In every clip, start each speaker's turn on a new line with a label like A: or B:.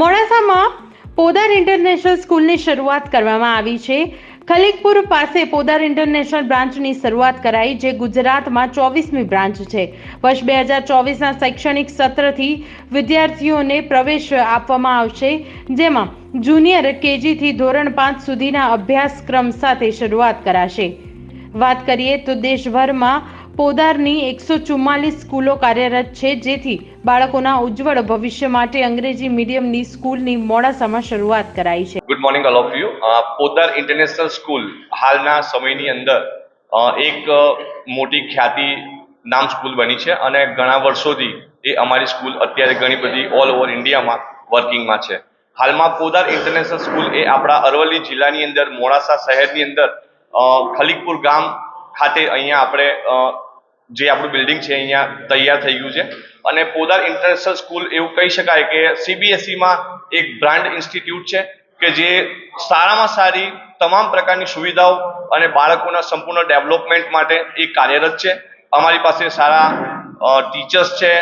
A: મોડાસામાં પોદાર ઇન્ટરનેશનલ સ્કૂલની શરૂઆત કરવામાં આવી છે. ખલીકપુર પાસે પોદાર ઇન્ટરનેશનલ બ્રાન્ચની શરૂઆત કરાઈ, જે ગુજરાતમાં ચોવીસમી બ્રાન્ચ છે. વર્ષ બે હજાર ચોવીસના શૈક્ષણિક સત્રથી વિદ્યાર્થીઓને પ્રવેશ આપવામાં આવશે, જેમાં જુનિયર કેજીથી ધોરણ પાંચ સુધીના અભ્યાસક્રમ સાથે શરૂઆત કરાશે. વાત કરીએ તો દેશભરમાં પોદારની એકસો ચુમ્માલીસ સ્કૂલો કાર્યરત છે, જેથી બાળકોના ઉજ્જવળ ભવિષ્ય માટે અંગ્રેજી મીડિયમની સ્કૂલની મોડાસામાં શરૂઆત કરાઈ છે.
B: Good morning all of you Podar international school હાલના સમયની અંદર એક મોટી ખ્યાતિ નામ સ્કૂલ બની છે અને ઘણા વર્ષોથી એ અમારી સ્કૂલ અત્યારે ઘણી બધી ઓલ ઓવર ઇન્ડિયામાં વર્કિંગમાં છે. હાલમાં પોદાર ઇન્ટરનેશનલ સ્કૂલ એ આપણા અરવલ્લી જિલ્લાની અંદર મોડાસા શહેરની અંદર ખલીકપુર ગામ ખાતે અહીંયા આપણે જે આપણું બિલ્ડિંગ છે અહીંયા તૈયાર થઈ ગયું છે. અને પોદાર ઇન્ટરનેશનલ સ્કૂલ એવું કહી શકાય કે સીબીએસઈમાં એક બ્રાન્ડ ઇન્સ્ટિટ્યૂટ છે કે જે સારામાં સારી તમામ પ્રકારની સુવિધાઓ અને બાળકોના સંપૂર્ણ ડેવલપમેન્ટ માટે એ કાર્યરત છે. અમારી પાસે સારા ટીચર્સ છે,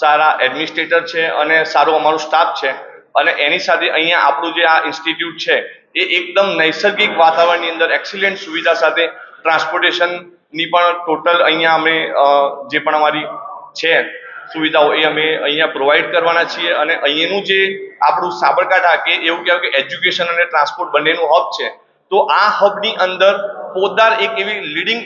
B: સારા એડમિનિસ્ટ્રેટર છે અને સારો અમારો સ્ટાફ છે. અને એની સાથે અહીંયા આપણું જે આ ઇન્સ્ટિટ્યૂટ છે એ એકદમ નૈસર્ગિક વાતાવરણની અંદર એક્સિલન્ટ સુવિધા સાથે ટ્રાન્સપોર્ટેશનની પણ ટોટલ અહીંયા અમે જે પણ અમારી છે સુવિધાઓ એ અમે અહીંયા પ્રોવાઈડ કરવાના છીએ અને અહીંયાનું જે આપણું સાબરકાંઠા કે એવું કહેવાય કે એજ્યુકેશન અને ટ્રાન્સપોર્ટ બંનેનું હબ છે, તો આ હબની અંદર પોદાર એક એવી લીડિંગ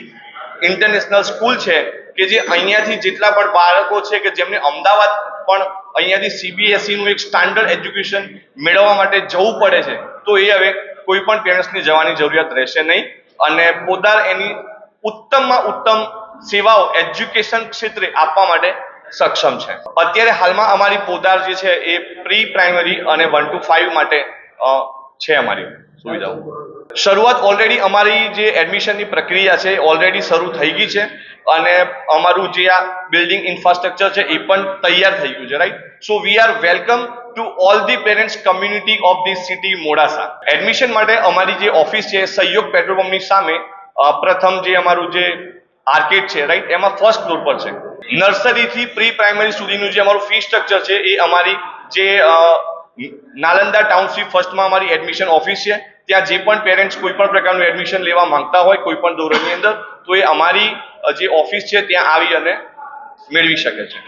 B: ઇન્ટરનેશનલ સ્કૂલ છે કે જે અહીંયાથી જેટલા પણ બાળકો છે કે જેમને અમદાવાદ પણ અહીંયાથી સીબીએસઈનું એક સ્ટાન્ડર્ડ એજ્યુકેશન મેળવવા માટે જવું પડે છે. તો એ હવે કોઈ પણ પેરેન્ટ્સની જવાની જરૂરિયાત રહેશે નહીં. અને પોદાર એની ઉત્તમમાં ઉત્તમ સેવાઓ એજ્યુકેશન ક્ષેત્રે આપવા માટે સક્ષમ છે. અત્યારે હાલમાં અમારી પોદાર જે છે એ પ્રી પ્રાઇમરી અને વન ટુ ફાઇવ માટે છે અમારી સુવિધાઓ. શરૂઆત ઓલરેડી અમારી જે એડમિશનની પ્રક્રિયા છે ઓલરેડી શરૂ થઈ ગઈ છે અને અમારું જે આ બિલ્ડિંગ ઇન્ફ્રાસ્ટ્રક્ચર છે એ પણ તૈયાર થઈ ગયું છે right so we are welcome to all the parents community of the city Modasa admission માટે અમારી જે ઓફિસ છે સહયોગ પેટ્રોલ પંપની સામે પ્રથમ જે અમારું જે આર્કેડ છે રાઈટ એમાં ફર્સ્ટ ફ્લોર પર છે. નર્સરીથી પ્રી પ્રાઇમરી સુધીનું જે અમારું ફી સ્ટ્રક્ચર છે, એ અમારી જે નાલંદા ટાઉનશીપ ફર્સ્ટમાં અમારી એડમિશન ઓફિસ છે. ત્યાં જે પણ પેરેન્ટ્સ કોઈ પણ પ્રકારનું એડમિશન લેવા માંગતા હોય, કોઈ પણ ધોરણની અંદર, તો એ અમારી જે ઓફિસ છે, ત્યાં આવી અને મેળવી શકે છે.